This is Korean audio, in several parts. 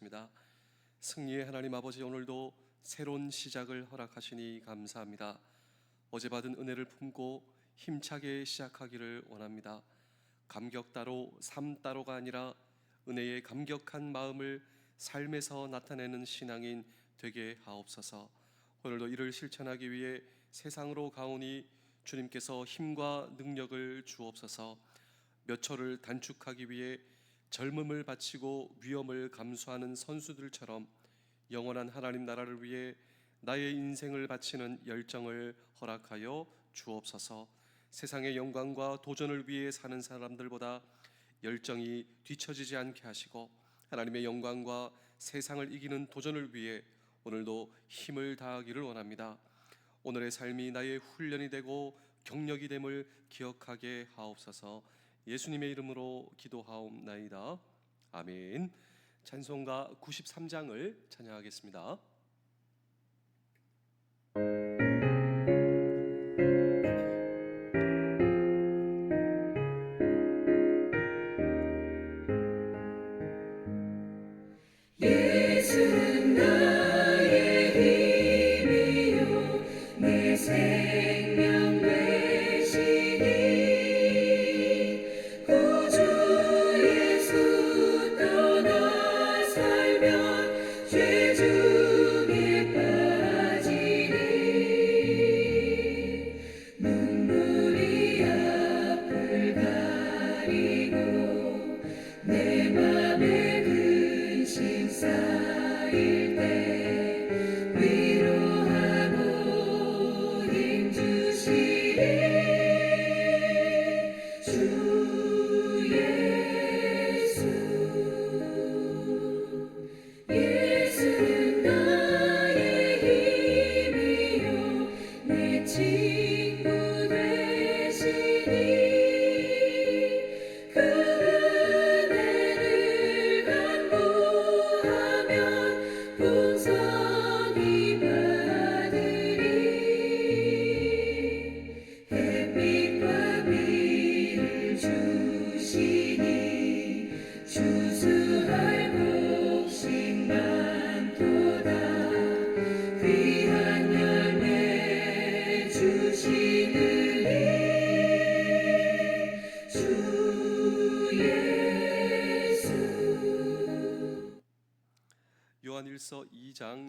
시작하겠습니다. 승리의 하나님 아버지 오늘도 새로운 시작을 허락하시니 감사합니다. 어제 받은 은혜를 품고 힘차게 시작하기를 원합니다. 감격 따로 삶 따로가 아니라 은혜의 감격한 마음을 삶에서 나타내는 신앙인 되게 하옵소서. 오늘도 이를 실천하기 위해 세상으로 가오니 주님께서 힘과 능력을 주옵소서. 몇 초를 단축하기 위해 젊음을 바치고 위험을 감수하는 선수들처럼 영원한 하나님 나라를 위해 나의 인생을 바치는 열정을 허락하여 주옵소서. 세상의 영광과 도전을 위해 사는 사람들보다 열정이 뒤처지지 않게 하시고 하나님의 영광과 세상을 이기는 도전을 위해 오늘도 힘을 다하기를 원합니다. 오늘의 삶이 나의 훈련이 되고 경력이 됨을 기억하게 하옵소서. 예수님의 이름으로 기도하옵나이다. 아멘. 찬송가 93장을 찬양하겠습니다. you.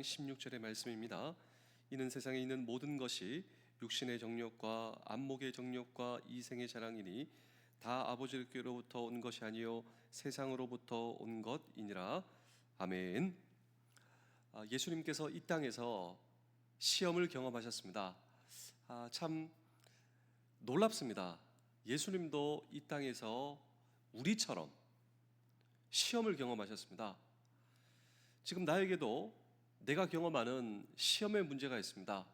16절의 말씀입니다. 이는 세상에 있는 모든 것이 육신의 정욕과 안목의 정욕과 이생의 자랑이니 다 아버지께로부터 온 것이 아니요 세상으로부터 온 것이니라. 아멘. 아, 예수님께서 이 땅에서 시험을 경험하셨습니다. 아, 참 놀랍습니다. 예수님도 이 땅에서 우리처럼 시험을 경험하셨습니다. 지금 나에게도 내가 경험하는 시험의 문제가 있습니다.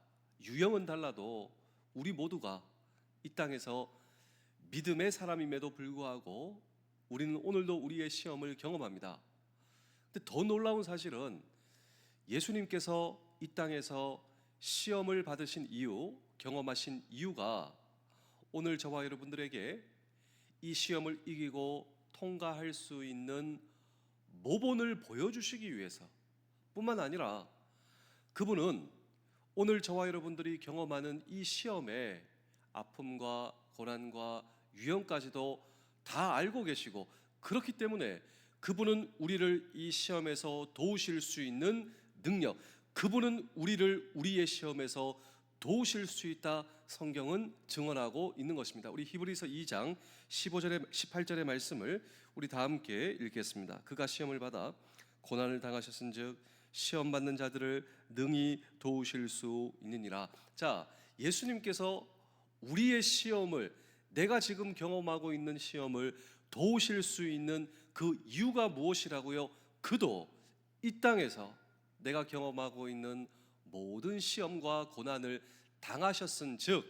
유형은 달라도 우리 모두가 이 땅에서 믿음의 사람임에도 불구하고 우리는 오늘도 우리의 시험을 경험합니다. 근데 더 놀라운 사실은 예수님께서 이 땅에서 시험을 받으신 이유, 경험하신 이유가 오늘 저와 여러분들에게 이 시험을 이기고 통과할 수 있는 모본을 보여주시기 위해서 뿐만 아니라 그분은 오늘 저와 여러분들이 경험하는 이 시험의 아픔과 고난과 유형까지도 다 알고 계시고 그렇기 때문에 그분은 우리를 이 시험에서 도우실 수 있는 능력, 그분은 우리를 우리의 시험에서 도우실 수 있다 성경은 증언하고 있는 것입니다. 우리 히브리서 2장 15절에 18절의 말씀을 우리 다 함께 읽겠습니다. 그가 시험을 받아 고난을 당하셨은즉 시험 받는 자들을 능히 도우실 수 있느니라. 자, 예수님께서 우리의 시험을 내가 지금 경험하고 있는 시험을 도우실 수 있는 그 이유가 무엇이라고요? 그도 이 땅에서 내가 경험하고 있는 모든 시험과 고난을 당하셨은 즉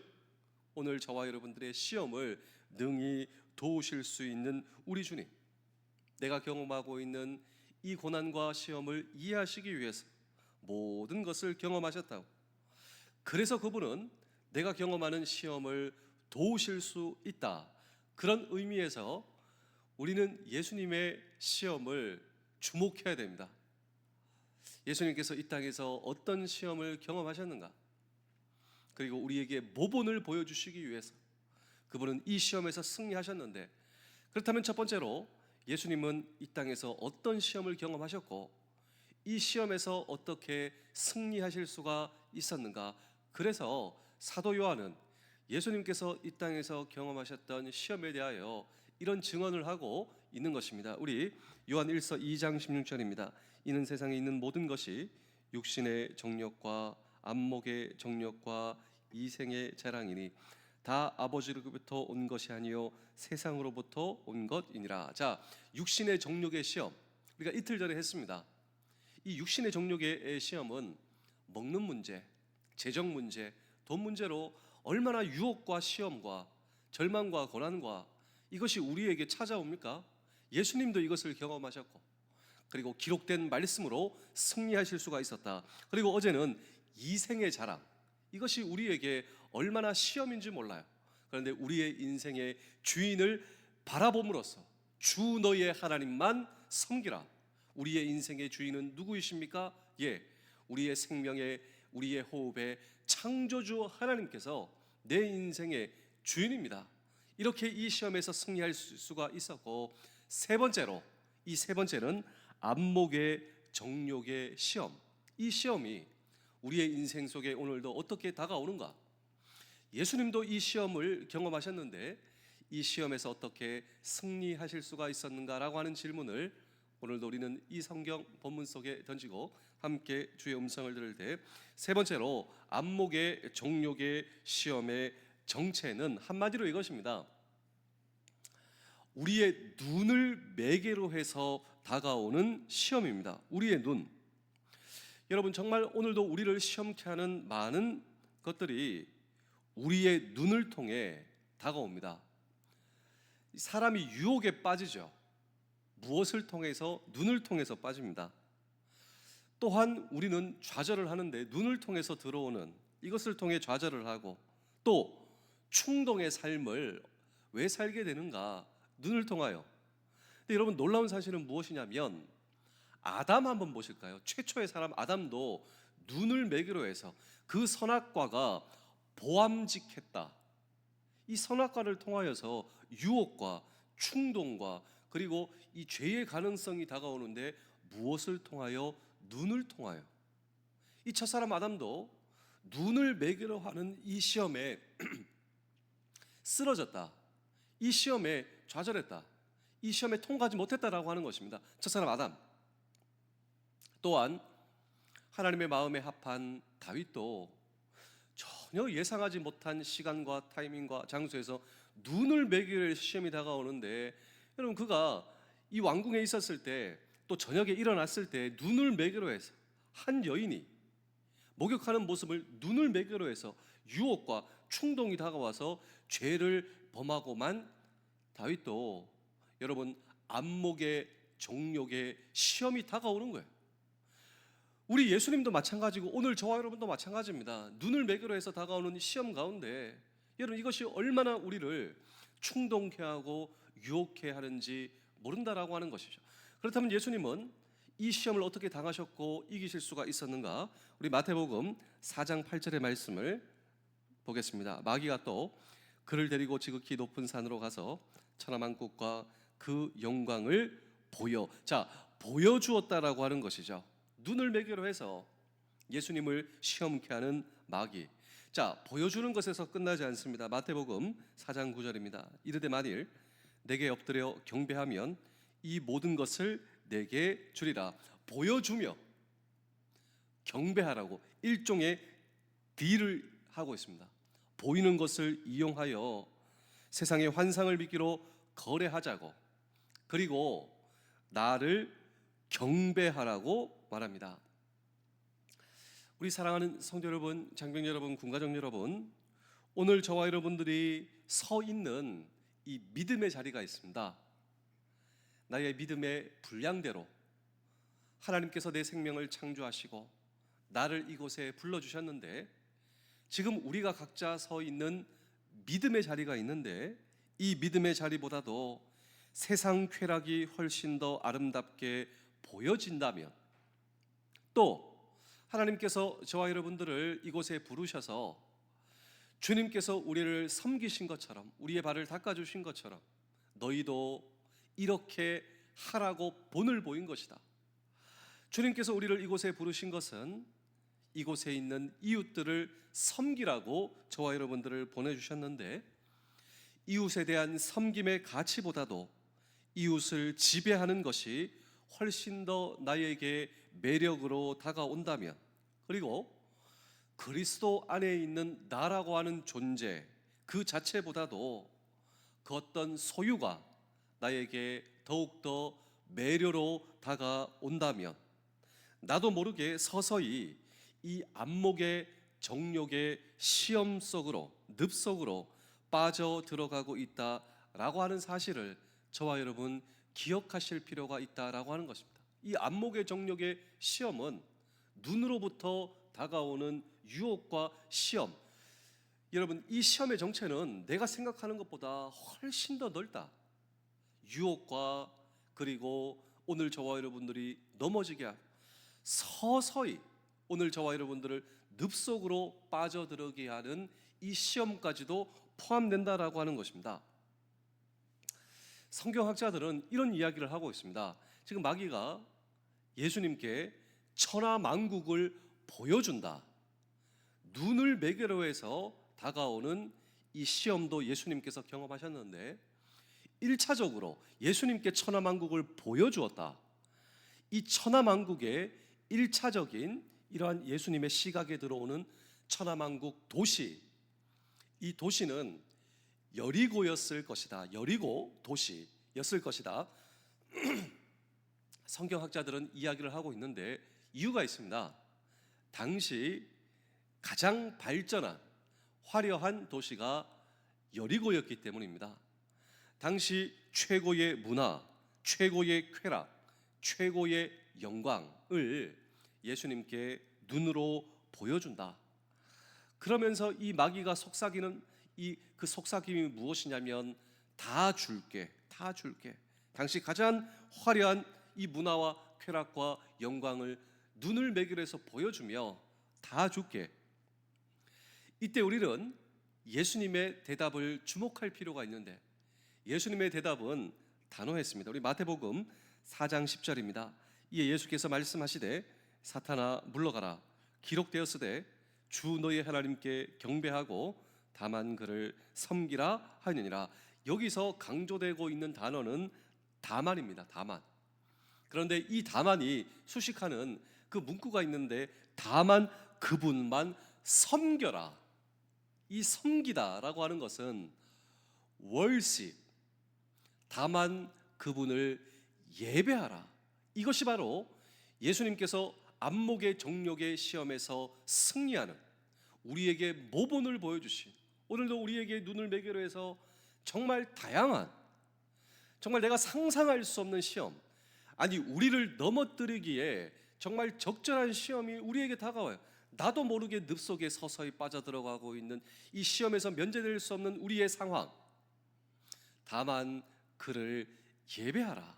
오늘 저와 여러분들의 시험을 능히 도우실 수 있는 우리 주님 내가 경험하고 있는 이 고난과 시험을 이해하시기 위해서 모든 것을 경험하셨다고 그래서 그분은 내가 경험하는 시험을 도우실 수 있다 그런 의미에서 우리는 예수님의 시험을 주목해야 됩니다. 예수님께서 이 땅에서 어떤 시험을 경험하셨는가? 그리고 우리에게 모본을 보여주시기 위해서 그분은 이 시험에서 승리하셨는데 그렇다면 첫 번째로 예수님은 이 땅에서 어떤 시험을 경험하셨고 이 시험에서 어떻게 승리하실 수가 있었는가? 그래서 사도 요한은 예수님께서 이 땅에서 경험하셨던 시험에 대하여 이런 증언을 하고 있는 것입니다. 우리 요한 1서 2장 16절입니다. 이는 세상에 있는 모든 것이 육신의 정욕과 안목의 정욕과 이생의 자랑이니 다 아버지로부터 온 것이 아니요 세상으로부터 온 것이니라. 자, 육신의 정욕의 시험. 우리가 이틀 전에 했습니다. 이 육신의 정욕의 시험은 먹는 문제, 재정 문제, 돈 문제로 얼마나 유혹과 시험과 절망과 고난과 이것이 우리에게 찾아옵니까? 예수님도 이것을 경험하셨고 그리고 기록된 말씀으로 승리하실 수가 있었다. 그리고 어제는 이생의 자랑. 이것이 우리에게 얼마나 시험인지 몰라요. 그런데 우리의 인생의 주인을 바라봄으로써 주 너의 하나님만 섬기라. 우리의 인생의 주인은 누구이십니까? 예. 우리의 생명의 우리의 호흡의 창조주 하나님께서 내 인생의 주인입니다. 이렇게 이 시험에서 승리할 수- 수가 있었고 세 번째로 이 세 번째는 안목의 정욕의 시험. 이 시험이 우리의 인생 속에 오늘도 어떻게 다가오는가? 예수님도 이 시험을 경험하셨는데 이 시험에서 어떻게 승리하실 수가 있었는가라고 하는 질문을 오늘도 우리는 이 성경 본문 속에 던지고 함께 주의 음성을 들을 때 세 번째로 안목의 정욕의 시험의 정체는 한마디로 이것입니다. 우리의 눈을 매개로 해서 다가오는 시험입니다. 우리의 눈. 여러분 정말 오늘도 우리를 시험케 하는 많은 것들이 우리의 눈을 통해 다가옵니다. 사람이 유혹에 빠지죠. 무엇을 통해서 눈을 통해서 빠집니다. 또한 우리는 좌절을 하는데 눈을 통해서 들어오는 이것을 통해 좌절을 하고 또 충동의 삶을 왜 살게 되는가? 눈을 통하여. 근데 여러분 놀라운 사실은 무엇이냐면 아담 한번 보실까요? 최초의 사람 아담도 눈을 매기로 해서 그 선악과가 보암직했다. 이 선악과를 통하여서 유혹과 충동과 그리고 이 죄의 가능성이 다가오는데 무엇을 통하여 눈을 통하여 이 첫사람 아담도 눈을 매기로 하는 이 시험에 쓰러졌다. 이 시험에 좌절했다. 이 시험에 통과하지 못했다라고 하는 것입니다. 첫사람 아담. 또한 하나님의 마음에 합한 다윗도 전혀 예상하지 못한 시간과 타이밍과 장소에서 눈을 매기를 시험이 다가오는데 여러분 그가 이 왕궁에 있었을 때 또 저녁에 일어났을 때 눈을 매기로 해서 한 여인이 목욕하는 모습을 눈을 매기로 해서 유혹과 충동이 다가와서 죄를 범하고만 다윗도 여러분 안목의 정욕의 시험이 다가오는 거예요. 우리 예수님도 마찬가지고 오늘 저와 여러분도 마찬가지입니다. 눈을 매기로 해서 다가오는 시험 가운데 여러분 이것이 얼마나 우리를 충동케 하고 유혹해 하는지 모른다라고 하는 것이죠. 그렇다면 예수님은 이 시험을 어떻게 당하셨고 이기실 수가 있었는가? 우리 마태복음 4장 8절의 말씀을 보겠습니다. 마귀가 또 그를 데리고 지극히 높은 산으로 가서 천하만국과 그 영광을 보여 자 보여주었다라고 하는 것이죠. 눈을 매개로 해서 예수님을 시험케 하는 마귀. 자 보여주는 것에서 끝나지 않습니다. 마태복음 4장 9절입니다. 이르되 만일 내게 엎드려 경배하면 이 모든 것을 내게 주리라 보여주며 경배하라고 일종의 딜을 하고 있습니다. 보이는 것을 이용하여 세상의 환상을 믿기로 거래하자고 그리고 나를 경배하라고 말합니다. 우리 사랑하는 성도 여러분, 장병 여러분, 군가정 여러분, 오늘 저와 여러분들이 서 있는 이 믿음의 자리가 있습니다. 나의 믿음의 분량대로 하나님께서 내 생명을 창조하시고 나를 이곳에 불러 주셨는데 지금 우리가 각자 서 있는 믿음의 자리가 있는데 이 믿음의 자리보다도 세상 쾌락이 훨씬 더 아름답게 보여진다면 또 하나님께서 저와 여러분들을 이곳에 부르셔서 주님께서 우리를 섬기신 것처럼 우리의 발을 닦아 주신 것처럼 너희도 이렇게 하라고 본을 보인 것이다. 주님께서 우리를 이곳에 부르신 것은 이곳에 있는 이웃들을 섬기라고 저와 여러분들을 보내주셨는데 이웃에 대한 섬김의 가치보다도 이웃을 지배하는 것이 훨씬 더 나에게 매력으로 다가온다면 그리고 그리스도 안에 있는 나라고 하는 존재 그 자체보다도 그 어떤 소유가 나에게 더욱더 매료로 다가온다면 나도 모르게 서서히 이 안목의 정욕의 시험 속으로 늪 속으로 빠져 들어가고 있다라고 하는 사실을 저와 여러분 기억하실 필요가 있다라고 하는 것입니다. 이 안목의 정욕의 시험은 눈으로부터 다가오는 유혹과 시험. 여러분 이 시험의 정체는 내가 생각하는 것보다 훨씬 더 넓다. 유혹과 그리고 오늘 저와 여러분들이 넘어지게 하고 서서히 오늘 저와 여러분들을 늪속으로 빠져들게 하는 이 시험까지도 포함된다라고 하는 것입니다. 성경학자들은 이런 이야기를 하고 있습니다. 지금 마귀가 예수님께 천하 만국을 보여준다. 눈을 매개로 해서 다가오는 이 시험도 예수님께서 경험하셨는데 1차적으로 예수님께 천하 만국을 보여주었다. 이 천하 만국의 1차적인 이러한 예수님의 시각에 들어오는 천하 만국 도시 이 도시는 여리고였을 것이다. 여리고 도시였을 것이다. 성경학자들은 이야기를 하고 있는데 이유가 있습니다. 당시 가장 발전한 화려한 도시가 여리고였기 때문입니다. 당시 최고의 문화, 최고의 쾌락, 최고의 영광을 예수님께 눈으로 보여준다. 그러면서 이 마귀가 속삭이는 이 그 속삭임이 무엇이냐면 다 줄게, 다 줄게. 당시 가장 화려한 이 문화와 쾌락과 영광을 눈을 매기로 해서 보여주며 다 줄게. 이때 우리는 예수님의 대답을 주목할 필요가 있는데 예수님의 대답은 단호했습니다. 우리 마태복음 4장 10절입니다. 이에 예수께서 말씀하시되 사탄아 물러가라 기록되었으되 주 너희 하나님께 경배하고 다만 그를 섬기라 하느니라. 여기서 강조되고 있는 단어는 다만입니다. 다만. 그런데 이 다만이 수식하는 그 문구가 있는데 다만 그분만 섬겨라. 이 섬기다라고 하는 것은 월십 다만 그분을 예배하라. 이것이 바로 예수님께서 안목의 정욕의 시험에서 승리하는 우리에게 모본을 보여주신 오늘도 우리에게 눈을 매개로 해서 정말 다양한 정말 내가 상상할 수 없는 시험 아니 우리를 넘어뜨리기에 정말 적절한 시험이 우리에게 다가와요. 나도 모르게 늪 속에 서서히 빠져들어가고 있는 이 시험에서 면제될 수 없는 우리의 상황. 다만 그를 예배하라.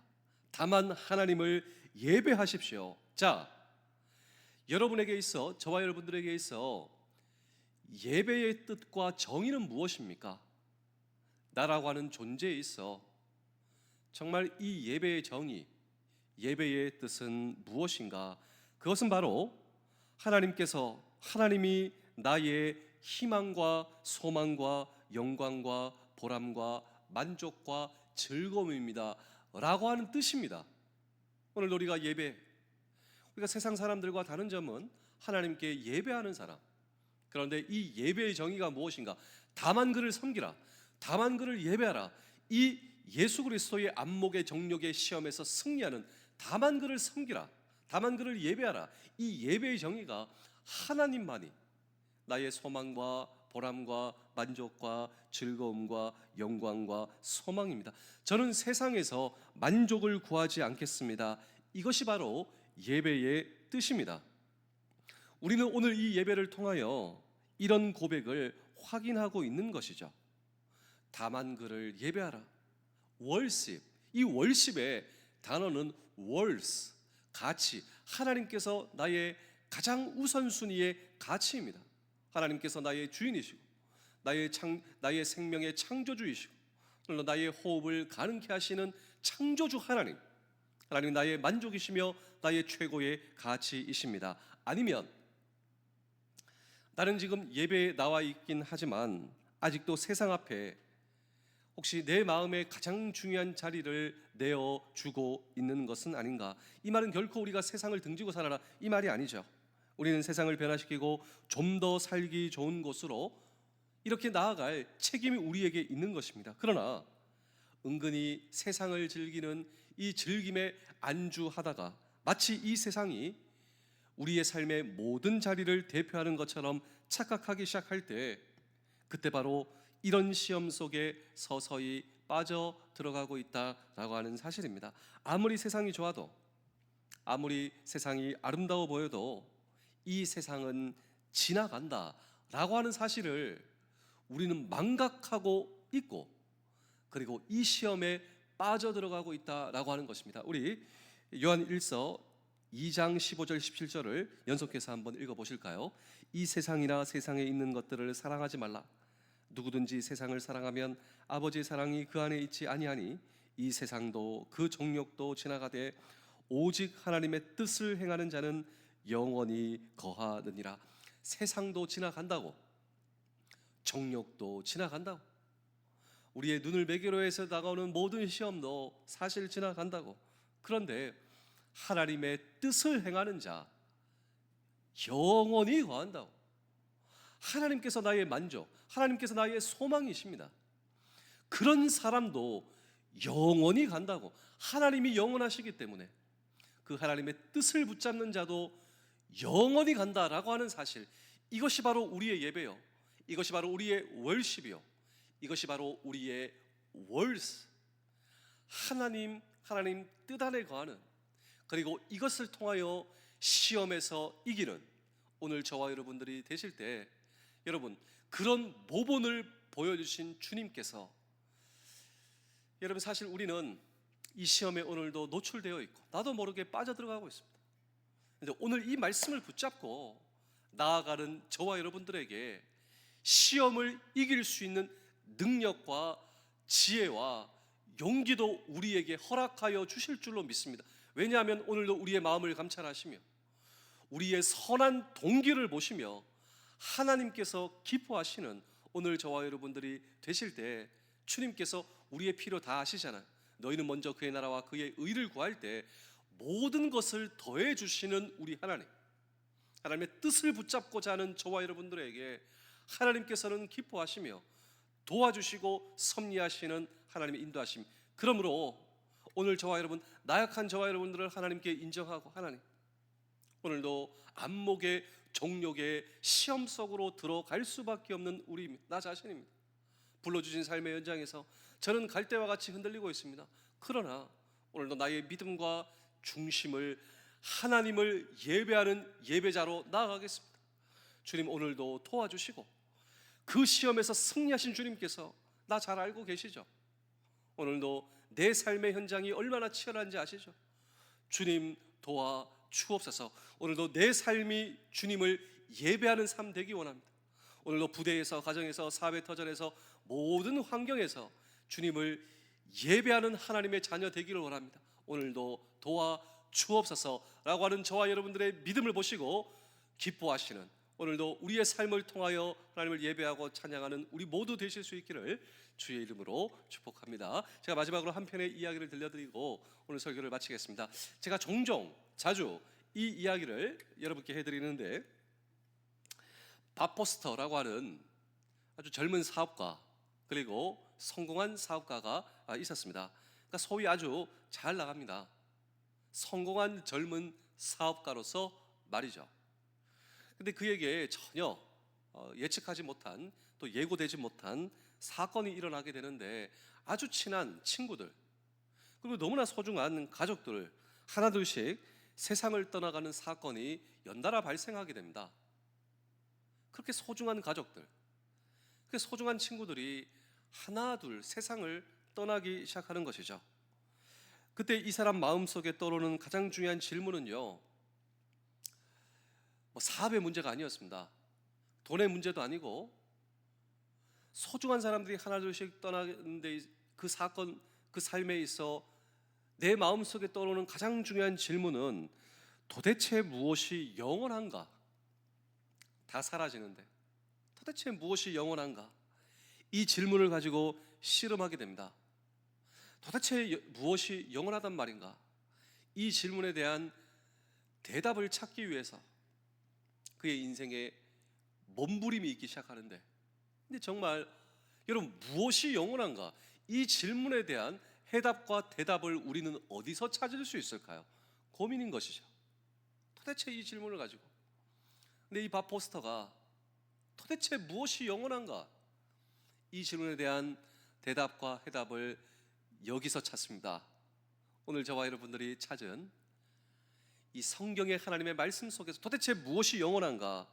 다만 하나님을 예배하십시오. 자, 여러분에게 있어 저와 여러분들에게 있어 예배의 뜻과 정의는 무엇입니까? 나라고 하는 존재에 있어 정말 이 예배의 정의, 예배의 뜻은 무엇인가? 그것은 바로 하나님께서 하나님이 나의 희망과 소망과 영광과 보람과 만족과 즐거움입니다. 라고 하는 뜻입니다. 오늘 우리가 예배 우리가 세상 사람들과 다른 점은 하나님께 예배하는 사람. 그런데 이 예배의 정의가 무엇인가? 다만 그를 섬기라. 다만 그를 예배하라. 이 예수 그리스도의 안목의 정력의 시험에서 승리하는 다만 그를 섬기라. 다만 그를 예배하라. 이 예배의 정의가 하나님만이 나의 소망과 보람과 만족과 즐거움과 영광과 소망입니다. 저는 세상에서 만족을 구하지 않겠습니다. 이것이 바로 예배의 뜻입니다. 우리는 오늘 이 예배를 통하여 이런 고백을 확인하고 있는 것이죠. 다만 그를 예배하라. 월십. 이 월십의 단어는 월스. 가치, 하나님께서 나의 가장 우선순위의 가치입니다. 하나님께서 나의 주인이시고 나의 창 나의 생명의 창조주이시고 물론 나의 호흡을 가능케 하시는 창조주 하나님. 하나님 나의 만족이시며 나의 최고의 가치이십니다. 아니면 나는 지금 예배에 나와 있긴 하지만 아직도 세상 앞에 혹시 내 마음에 가장 중요한 자리를 내어 주고 있는 것은 아닌가? 이 말은 결코 우리가 세상을 등지고 살아라 이 말이 아니죠. 우리는 세상을 변화시키고 좀 더 살기 좋은 곳으로 이렇게 나아갈 책임이 우리에게 있는 것입니다. 그러나 은근히 세상을 즐기는 이 즐김에 안주하다가 마치 이 세상이 우리의 삶의 모든 자리를 대표하는 것처럼 착각하기 시작할 때 그때 바로 이런 시험 속에 서서히 빠져 들어가고 있다라고 하는 사실입니다. 아무리 세상이 좋아도 아무리 세상이 아름다워 보여도 이 세상은 지나간다라고 하는 사실을 우리는 망각하고 있고 그리고 이 시험에 빠져 들어가고 있다라고 하는 것입니다. 우리 요한 1서 2장 15절 17절을 연속해서 한번 읽어 보실까요? 이 세상이나 세상에 있는 것들을 사랑하지 말라. 누구든지 세상을 사랑하면 아버지의 사랑이 그 안에 있지 아니하니 이 세상도 그 정욕도 지나가되 오직 하나님의 뜻을 행하는 자는 영원히 거하느니라. 세상도 지나간다고 정욕도 지나간다고 우리의 눈을 매개로 해서 다가오는 모든 시험도 사실 지나간다고 그런데 하나님의 뜻을 행하는 자 영원히 거한다고 하나님께서 나의 만족 하나님께서 나의 소망이십니다. 그런 사람도 영원히 간다고 하나님이 영원하시기 때문에 그 하나님의 뜻을 붙잡는 자도 영원히 간다라고 하는 사실 이것이 바로 우리의 예배요. 이것이 바로 우리의 월십이요. 이것이 바로 우리의 월스 하나님 하나님 뜻 안에 거하는 그리고 이것을 통하여 시험에서 이기는 오늘 저와 여러분들이 되실 때 여러분 그런 모본을 보여주신 주님께서 여러분 사실 우리는 이 시험에 오늘도 노출되어 있고 나도 모르게 빠져들어가고 있습니다. 근데 오늘 이 말씀을 붙잡고 나아가는 저와 여러분들에게 시험을 이길 수 있는 능력과 지혜와 용기도 우리에게 허락하여 주실 줄로 믿습니다. 왜냐하면 오늘도 우리의 마음을 감찰하시며 우리의 선한 동기를 보시며 하나님께서 기뻐하시는 오늘 저와 여러분들이 되실 때 주님께서 우리의 필요 다 아시잖아요. 너희는 먼저 그의 나라와 그의 의를 구할 때 모든 것을 더해 주시는 우리 하나님. 하나님의 뜻을 붙잡고자 하는 저와 여러분들에게 하나님께서는 기뻐하시며 도와주시고 섭리하시는 하나님의 인도하심. 그러므로 오늘 저와 여러분 나약한 저와 여러분들을 하나님께 인정하고 하나님 오늘도 안목의 종력의 시험 속으로 들어갈 수밖에 없는 우리 나 자신입니다. 불러주신 삶의 현장에서 저는 갈대와 같이 흔들리고 있습니다. 그러나 오늘도 나의 믿음과 중심을 하나님을 예배하는 예배자로 나아가겠습니다. 주님 오늘도 도와주시고 그 시험에서 승리하신 주님께서 나 잘 알고 계시죠? 오늘도 내 삶의 현장이 얼마나 치열한지 아시죠? 주님 도와 주옵소서. 오늘도 내 삶이 주님을 예배하는 삶 되기 원합니다. 오늘도 부대에서 가정에서 사회 터전에서 모든 환경에서 주님을 예배하는 하나님의 자녀 되기를 원합니다. 오늘도 도와 주옵소서라고 하는 저와 여러분들의 믿음을 보시고 기뻐하시는 오늘도 우리의 삶을 통하여 하나님을 예배하고 찬양하는 우리 모두 되실 수 있기를 주의 이름으로 축복합니다. 제가 마지막으로 한 편의 이야기를 들려드리고 오늘 설교를 마치겠습니다. 제가 종종 자주 이 이야기를 여러분께 해드리는데 바포스터라고 하는 아주 젊은 사업가 그리고 성공한 사업가가 있었습니다. 그러니까 소위 아주 잘 나갑니다. 성공한 젊은 사업가로서 말이죠. 근데 그에게 전혀 어, 예측하지 못한 또 예고되지 못한 사건이 일어나게 되는데 아주 친한 친구들 그리고 너무나 소중한 가족들 하나둘씩 세상을 떠나가는 사건이 연달아 발생하게 됩니다. 그렇게 소중한 가족들, 그 소중한 친구들이 하나 둘 세상을 떠나기 시작하는 것이죠. 그때 이 사람 마음속에 떠오르는 가장 중요한 질문은요. 뭐 사업의 문제가 아니었습니다. 돈의 문제도 아니고 소중한 사람들이 하나둘씩 떠나는데 그 사건 그 삶에 있어 내 마음속에 떠오르는 가장 중요한 질문은 도대체 무엇이 영원한가? 다 사라지는데 도대체 무엇이 영원한가? 이 질문을 가지고 씨름하게 됩니다. 도대체 여- 무엇이 영원하단 말인가? 이 질문에 대한 대답을 찾기 위해서 그의 인생에 몸부림이 있기 시작하는데 근데 정말 여러분 무엇이 영원한가? 이 질문에 대한 해답과 대답을 우리는 어디서 찾을 수 있을까요? 고민인 것이죠. 도대체 이 질문을 가지고 근데 이 밥 포스터가 도대체 무엇이 영원한가? 이 질문에 대한 대답과 해답을 여기서 찾습니다. 오늘 저와 여러분들이 찾은 이 성경의 하나님의 말씀 속에서 도대체 무엇이 영원한가?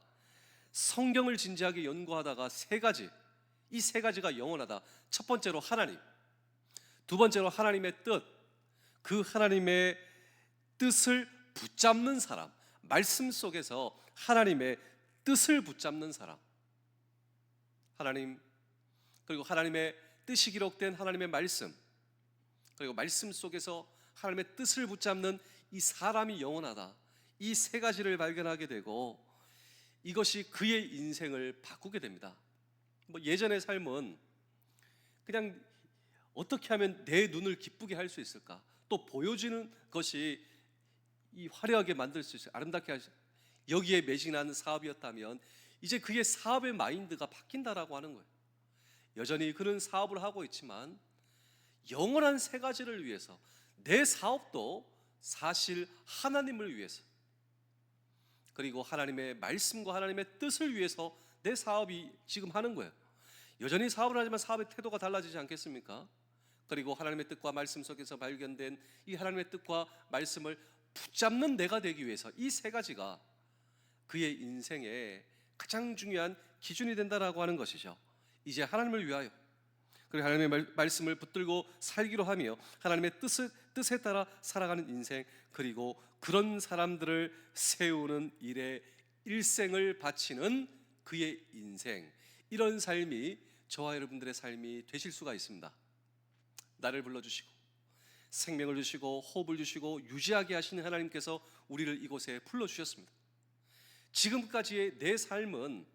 성경을 진지하게 연구하다가 세 가지, 이 세 가지가 영원하다. 첫 번째로 하나님, 두 번째로 하나님의 뜻, 그 하나님의 뜻을 붙잡는 사람, 말씀 속에서 하나님의 뜻을 붙잡는 사람, 하나님, 그리고 하나님의 뜻이 기록된 하나님의 말씀, 그리고 말씀 속에서 하나님의 뜻을 붙잡는 이 사람이 영원하다. 이 세 가지를 발견하게 되고 이것이 그의 인생을 바꾸게 됩니다. 뭐 예전의 삶은 그냥 어떻게 하면 내 눈을 기쁘게 할 수 있을까? 또 보여지는 것이 이 화려하게 만들 수 있어요. 아름답게 하시. 여기에 매진하는 사업이었다면 이제 그의 사업의 마인드가 바뀐다라고 하는 거예요. 여전히 그는 사업을 하고 있지만 영원한 세 가지를 위해서 내 사업도 사실 하나님을 위해서 그리고 하나님의 말씀과 하나님의 뜻을 위해서 내 사업이 지금 하는 거예요. 여전히 사업을 하지만 사업의 태도가 달라지지 않겠습니까? 그리고 하나님의 뜻과 말씀 속에서 발견된 이 하나님의 뜻과 말씀을 붙잡는 내가 되기 위해서 이 세 가지가 그의 인생의 가장 중요한 기준이 된다라고 하는 것이죠. 이제 하나님을 위하여 그리고 하나님의 말, 말씀을 붙들고 살기로 하며 하나님의 뜻을, 뜻에 따라 살아가는 인생 그리고 그런 사람들을 세우는 일에 일생을 바치는 그의 인생 이런 삶이 저와 여러분들의 삶이 되실 수가 있습니다. 나를 불러주시고 생명을 주시고 호흡을 주시고 유지하게 하시는 하나님께서 우리를 이곳에 불러주셨습니다. 지금까지의 내 삶은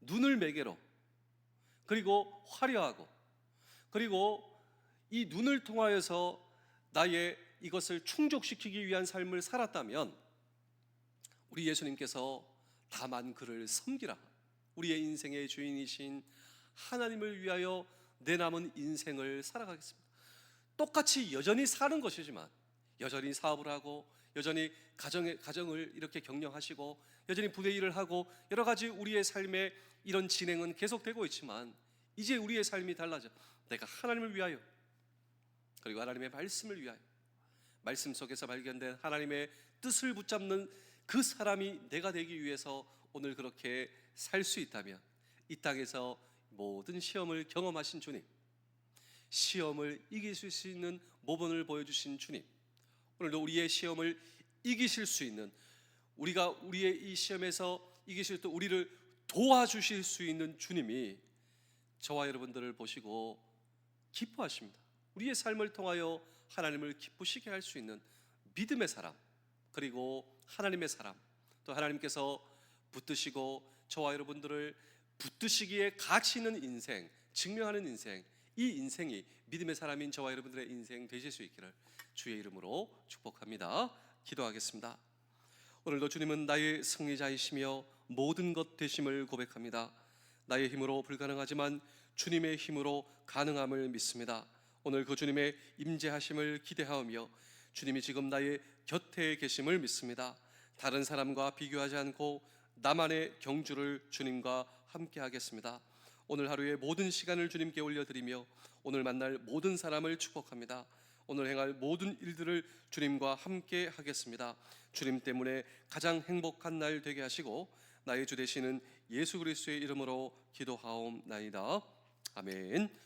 눈을 매개로 그리고 화려하고 그리고 이 눈을 통하여서 나의 이것을 충족시키기 위한 삶을 살았다면 우리 예수님께서 다만 그를 섬기라 우리의 인생의 주인이신 하나님을 위하여 내 남은 인생을 살아가겠습니다. 똑같이 여전히 사는 것이지만 여전히 사업을 하고 여전히 가정의 가정을 이렇게 경영하시고 여전히 부대 일을 하고 여러 가지 우리의 삶의 이런 진행은 계속되고 있지만 이제 우리의 삶이 달라져. 내가 하나님을 위하여 그리고 하나님의 말씀을 위하여 말씀 속에서 발견된 하나님의 뜻을 붙잡는 그 사람이 내가 되기 위해서 오늘 그렇게 살 수 있다면 이 땅에서 모든 시험을 경험하신 주님 시험을 이길 수 있는 모범을 보여주신 주님 오늘도 우리의 시험을 이기실 수 있는 우리가 우리의 이 시험에서 이기실 때 우리를 도와주실 수 있는 주님이 저와 여러분들을 보시고 기뻐하십니다. 우리의 삶을 통하여 하나님을 기쁘시게 할 수 있는 믿음의 사람 그리고 하나님의 사람 또 하나님께서 붙드시고 저와 여러분들을 붙드시기에 가치 있는 인생 증명하는 인생 이 인생이 믿음의 사람인 저와 여러분들의 인생 되실 수 있기를 주의 이름으로 축복합니다. 기도하겠습니다. 오늘도 주님은 나의 승리자이시며 모든 것 되심을 고백합니다. 나의 힘으로 불가능하지만 주님의 힘으로 가능함을 믿습니다. 오늘 그 주님의 임재하심을 기대하며 주님이 지금 나의 곁에 계심을 믿습니다. 다른 사람과 비교하지 않고 나만의 경주를 주님과 함께 하겠습니다. 오늘 하루의 모든 시간을 주님께 올려드리며 오늘 만날 모든 사람을 축복합니다. 오늘 행할 모든 일들을 주님과 함께 하겠습니다. 주님 때문에 가장 행복한 날 되게 하시고 나의 주 되시는 예수 그리스도의 이름으로 기도하옵나이다. 아멘.